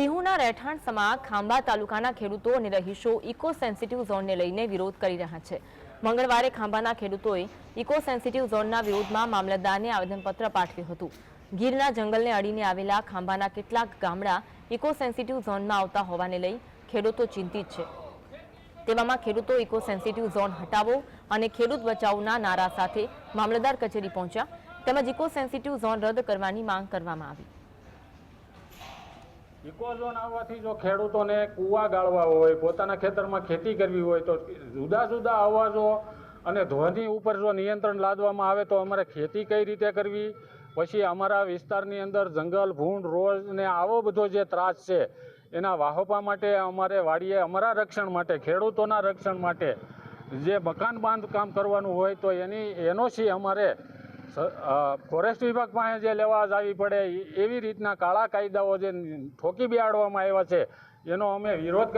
સિંહોના રહેઠાણ સમા ખાંભા તાલુકાના ખેડૂતો અને રહીશો ઇકો સેન્સિટિવ ઝોનને લઈને વિરોધ કરી રહ્યા છે. મંગળવારે ખાંભાના ખેડૂતોએ ઇકો સેન્સિટિવ ઝોનના વિરોધમાં મામલતદારને આવેદનપત્ર પાઠવ્યું હતું. ગીરના જંગલને અડીને આવેલા ખાંભાના કેટલાક ગામડા ઇકો સેન્સિટિવ ઝોનમાં આવતા હોવાને લઈ ખેડૂતો ચિંતિત છે. તેવામાં ખેડૂતો ઇકો સેન્સિટિવ ઝોન હટાવો અને ખેડૂત બચાવના નારા સાથે મામલતદાર કચેરી પહોંચ્યા. તેમજ ઇકો સેન્સિટિવ ઝોન રદ કરવાની માંગ કરવામાં આવી. ઇકોઝોન આવવાથી જો ખેડૂતોને કૂવા ગાળવા હોય, પોતાના ખેતરમાં ખેતી કરવી હોય, તો જુદા જુદા અવાજો અને ધ્વનિ ઉપર જો નિયંત્રણ લાદવામાં આવે તો અમારે ખેતી કઈ રીતે કરવી? પછી અમારા વિસ્તારની અંદર જંગલ, ભૂંડ, રોજ ને આવો બધો જે ત્રાસ છે, એના વાહોપા માટે અમારે વાડીએ, અમારા રક્ષણ માટે, ખેડૂતોના રક્ષણ માટે જે મકાન બાંધકામ કરવાનું હોય તો એની એનઓસી અમારે ફોરેસ્ટ વિભાગ પાસે જે લેવા જવી પડે એવી રીતના કાળા કાયદાઓ જે ઠોકી બેહાડવામાં આવ્યા છે, એનો અમે વિરોધ